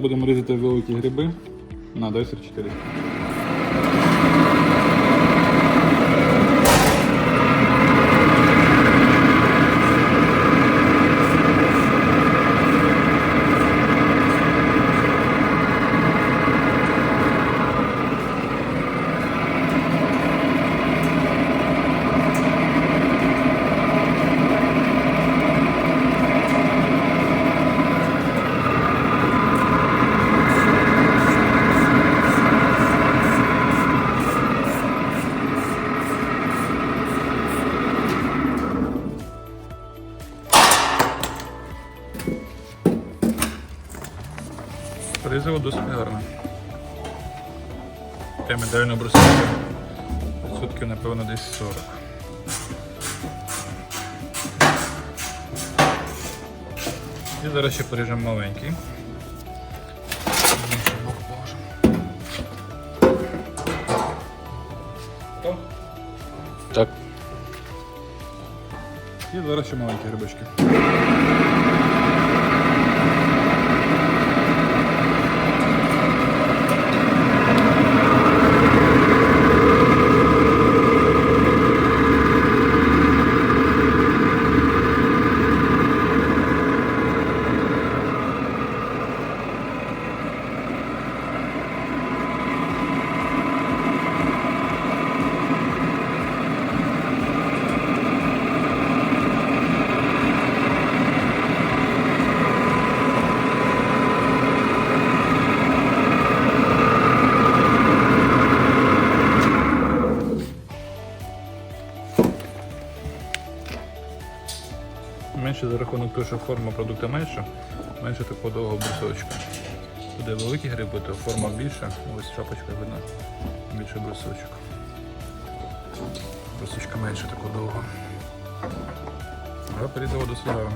будемо різати великі гриби на 10-400. Порізало досить гарно. Прям ідеально брусочок. Відсотків, напевно, десь 40. І зараз ще поріжемо маленький. Так. І зараз ще маленькі грибочки. Менше за рахунок того, що форма продукту менша, менше такого довгого брусочка. Туди великі гриби, то форма більша, ось шапочка видно, більше брусочок. Брусочка менше такого довго. Але порізало до гарно.